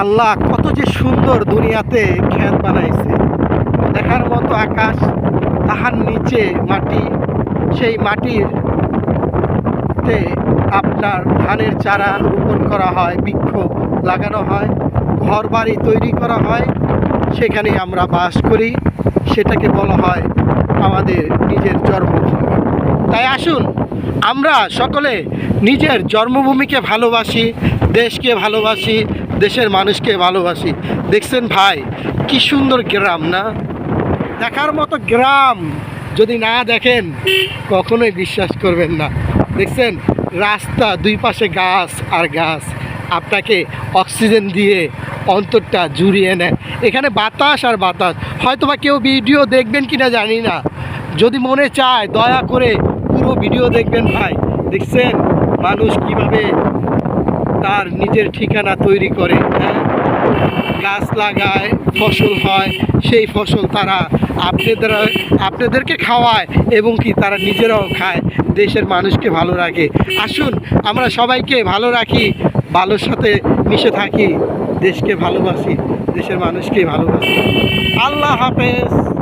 আল্লাহ কত যে সুন্দর দুনিয়াতে ক্ষেত বানাইছে। দেখার মতো আকাশ, তাহার নিচে মাটি, সেই মাটির তে আপনার ধানের চারা রোপণ করা হয়, বৃক্ষ লাগানো হয় ঘর বাড়ি তৈরি করা হয়, সেখানে আমরা বাস করি, সেটাকে বলা হয় আমাদের নিজের জন্মভূমি। তাই আসুন, আমরা সকলে নিজের জন্মভূমিকে ভালোবাসি, দেশকে ভালোবাসি দেশের মানুষকে ভালোবাসি। দেখছেন ভাই, কি সুন্দর গ্রাম না? দেখার মতো গ্রাম যদি না দেখেন, কখনোই বিশ্বাস করবেন না। দেখছেন, রাস্তা দুই পাশে গাছ আর গাছ। আপনাকে অক্সিজেন দিয়ে অন্তরটা জুড়িয়ে নেয়। এখানে বাতাস আর বাতাস। হয়তো বা কেউ ভিডিও দেখবেন কি না জানি না। যদি মনে চায়, দয়া করে পুরো ভিডিও দেখবেন ভাই। দেখছেন, মানুষ কীভাবে তার নিজের ঠিকানা তৈরি করে হ্যাঁ? গাছ লাগায়, ফসল হয়, সেই ফসল তারা আপনাদের, আপনাদেরকে খাওয়ায় এবং কি তারা নিজেরাও খায়। দেশের মানুষকে ভালো রাখে। আসুন, আমরা সবাইকে ভালো রাখি, ভালোর সাথে মিশে থাকি, দেশকে ভালোবাসি, দেশের মানুষকে ভালোবাসি। আল্লাহ হাফেজ।